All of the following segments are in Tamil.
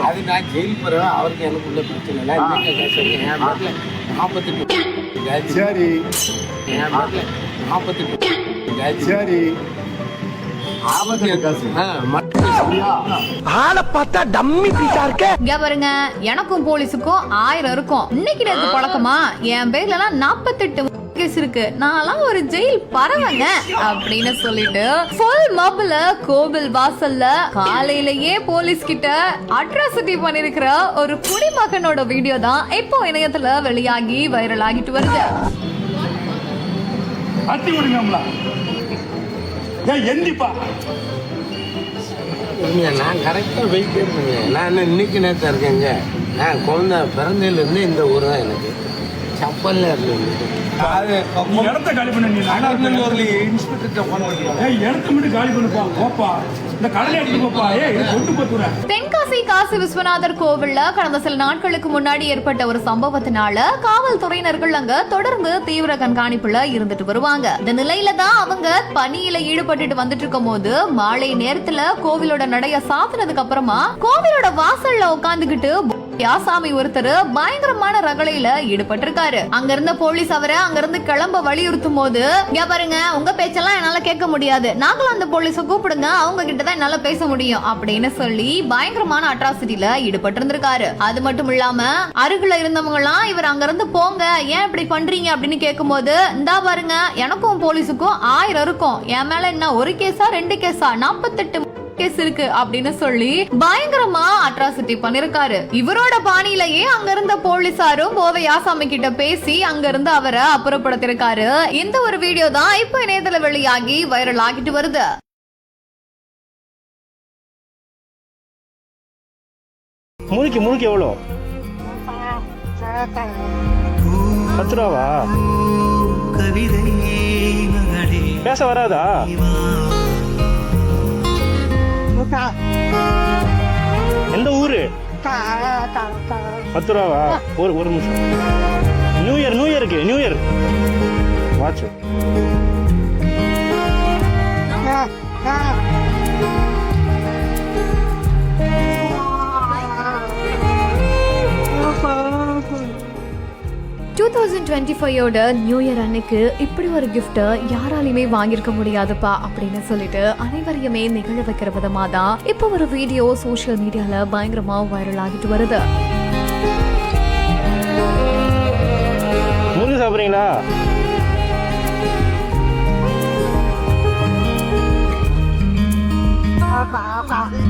இருக்கும் அது நான் ஜெயில் போறேன். அவருக்கு எனக்கு உள்ள பிரச்சனை இல்லை. என் பேர்ல நாற்பத்தெட்டு கேஜி சரி. என் பேர்ல நாற்பத்தெட்டு கேஜி சரி. எனக்கும் போலீஸுக்கும் ஆயிரம் இருக்கும். இன்னைக்கு நேத்து பழக்கமா? என் பேர்ல எல்லாம் நாற்பத்தெட்டு கேஸ் இருக்கு நான்லாம் ஒரு ஜெயில் பறவைங்க அப்படின்னு சொல்லிட்டு ஃபுல் மப்ல கோவில் வாசல்ல காலையிலேயே போலீஸ் கிட்ட அட்ராசிட்டி பண்ணிருக்கிற ஒரு குடிமகனோட வீடியோ தான் இப்போ இணையத்துல வெளியாகி வைரல் ஆகிட்டு வருது. அத்தி விடுங்கம்ல ஏன் எந்திப்பா. இல்லைங்க, நான் கரெக்டாக வெயிட் நான் இன்னைக்கு நேரத்தில் இருக்கேங்க. நான் குழந்தை பிறந்ததுலேருந்து இந்த ஊர் தான் எனக்கு. சப்பல்ல இருந்தது அது நீ இடத்த காலி பண்ண நீ நாகர்கோவில் இன்ஸ்பெக்டர்கிட்ட ஃபோன் பண்ணிக்கலாம் ஏய் இடத்த மட்டும் காலி பண்ணுப்பா போப்பா. இந்த கடலை எடுத்து போப்பா. ஏய் இது கொண்டு போத்துறேன் தென்காசி காசி விஸ்வநாதர் கோவில்ல கடந்த சில நாட்களுக்கு முன்னாடி ஏற்பட்ட ஒரு சம்பவத்தினால காவல்துறையினர்கள் அங்க தொடர்ந்து தீவிர கண்காணிப்புல இருந்துட்டு வருவாங்க. இந்த நிலையில தான் அவங்க பணியில ஈடுபட்டுட்டு வந்துட்டு இருக்கும் போது மாலை நேரத்துல கோவிலோட நடைய சாத்தினதுக்கு அப்புறமா கோவிலோட வாசல்ல உட்காந்துக்கிட்டு யாசாமி ஒருத்தர் பயங்கரமான ரகளையில ஈடுபட்டிருக்காரு. அங்க இருந்த போலீஸ் அவரை அங்க இருந்து கிளம்ப வலியுறுத்தும் போது இங்க பாருங்க உங்க பேச்செல்லாம் என்னால கேட்க முடியாது. நாங்களும் அந்த போலீஸ கூப்பிடுங்க அவங்க கிட்ட தான் என்னால பேச முடியும் அப்படின்னு சொல்லி பயங்கரமான அட்ராசிட்டில ஈடுபட்டு இருந்திருக்காரு அது மட்டும் இல்லாம அருகில இருந்தவங்க எல்லாம் இவர் அங்க இருந்து போங்க ஏன் இப்படி பண்றீங்க? அப்படின்னு கேட்கும்போது இந்தா பாருங்க எனக்கும் போலீஸுக்கும் ஆயிரம் இருக்கும். என் மேல என்ன ஒரு கேஸா ரெண்டு கேஸா? நாற்பத்தெட்டு கேஸ் இருக்கு அப்படின்னு சொல்லி பயங்கரமா அட்ராசிட்டி பண்ணிருக்காரு. இவரோட பாணியிலேயே அங்க இருந்த போலீசாரும் போவை யாசாமி கிட்ட பேசி அங்க இருந்து அவரை அப்புறப்படுத்திருக்காரு. இந்த ஒரு வீடியோ தான் இப்ப இணையதள வெளியாகி வைரல் ஆகிட்டு வருது. முறுக்கி முறுக்கி எவ்வளோ? பத்து ரூபாவா? பேச வராதா? பத்து ரூபாவா? ஒரு ஒரு நிமிஷம். நியூ இயர் நியூ இயருக்கு new year watch thousand twenty ஃபைவோட new year அன்னைக்கு இப்படி ஒரு கிஃப்ட்டை யாராலையுமே வாங்கியிருக்க முடியாதுப்பா அப்படின்னு சொல்லிட்டு அனைவரையுமே நிகழ வைக்கிற விதமா தான் இப்போ ஒரு வீடியோ சோஷியல் மீடியால பயங்கரமா வைரல் ஆகிட்டு வருது. சாப்பிட்றீங்களா? மகள்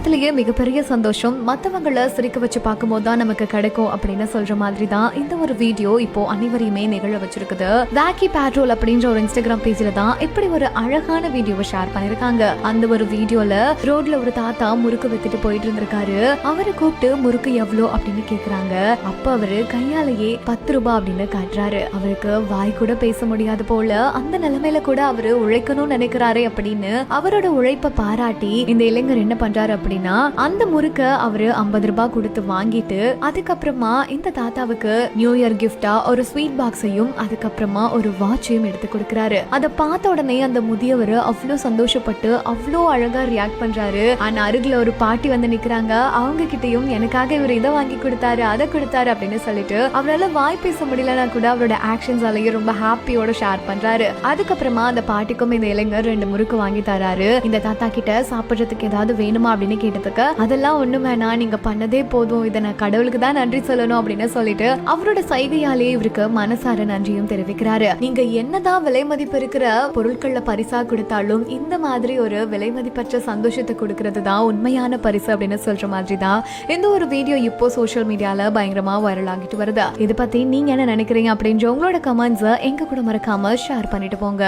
உலகத்திலேயே மிகப்பெரிய சந்தோஷம். மற்றவங்களை சிரிக்க வச்சு பார்க்கும்போது தான் நமக்கு கிடைக்கும் அப்படின்னு சொல்ற மாதிரி தான் இந்த ஒரு வீடியோ இப்போ அனைவரையுமே நிகழ வச்சிருக்குது. வேக்கி பேட்ரோல் அப்படின்ற ஒரு இன்ஸ்டாகிராம் பேஜ்ல தான் இப்படி ஒரு அழகான வீடியோவை ஷேர் பண்ணிருக்காங்க. அந்த ஒரு வீடியோல ரோட்ல ஒரு தாத்தா முறுக்கு வித்துட்டு போயிட்டு இருந்திருக்காரு. அவரை கூப்பிட்டு முறுக்கு எவ்வளோ அப்படின்னு கேக்குறாங்க. அப்ப அவரு கையாலேயே பத்து ரூபாய் அப்படின்னு காட்டுறாரு. அவருக்கு வாய் கூட பேச முடியாது போல அந்த நிலைமையில கூட அவரு உழைக்கணும்னு நினைக்கிறாரே அப்படின்னு அவரோட உழைப்பை பாராட்டி இந்த இளைஞர் என்ன பண்றாரு அப்படின்னா அந்த முறுக்க அவரு ஐம்பது ரூபாய் கொடுத்து வாங்கிட்டு அதுக்கப்புறமா இந்த தாத்தாவுக்கு நியூ இயர் கிஃப்டா ஒரு ஸ்வீட் பாக்ஸையும் அதுக்கப்புறமா ஒரு வாட்சையும் எடுத்து கொடுக்கறாரு. அதை பார்த்த உடனே அந்த முதியவர் அவ்வளோ சந்தோஷப்பட்டு அவ்வளோ அழகா ரியாக்ட் பண்றாரு. ஆனா அருகில ஒரு பாட்டி வந்து நிக்கிறாங்க. அவங்க கிட்டயும் எனக்காக இவர் இதை வாங்கி கொடுத்தாரு அதை கொடுத்தாரு அப்படின்னு சொல்லிட்டு அவரால் வாய் பேச முடியலன்னா கூட அவரோட ஆக்ஷன்ஸாலேயே ரொம்ப ஹாப்பியோட ஷேர் பண்றாரு. அதுக்கப்புறமா அந்த பாட்டிக்கும் இந்த இளைஞர் ரெண்டு முறுக்கு வாங்கி தராரு. இந்த தாத்தா கிட்ட சாப்பிடுறதுக்கு ஏதாவது வேணுமா அப்படின்னு கேட்டதுக்கு அதெல்லாம் ஒண்ணும் வேணாம் நீங்க பண்ணதே போதும். இதை நான் கடவுளுக்கு தான் நன்றி சொல்லணும் அப்படின்னு சொல்லிட்டு அவரோட சைகையாலே இவருக்கு மனசார நன்றியும் தெரிவிக்கிறாரு. நீங்க என்னதான் விலை மதிப்பு இருக்கிற பொருட்கள்ல பரிசா கொடுத்தாலும் இந்த மாதிரி ஒரு விலை மதிப்பற்ற சந்தோஷத்தை கொடுக்கறது தான் உண்மையான பரிசு அப்படின்னு சொல்ற மாதிரி தான் இந்த ஒரு வீடியோ இப்போ சோஷியல் மீடியால பயங்கரமா வைரல் ஆகிட்டு வருது. இதை பத்தி நீங்க என்ன நினைக்கிறீங்க அப்படின்ற உங்களோட கமெண்ட்ஸை எங்க கூட மறக்காம ஷேர் பண்ணிட்டு போங்க.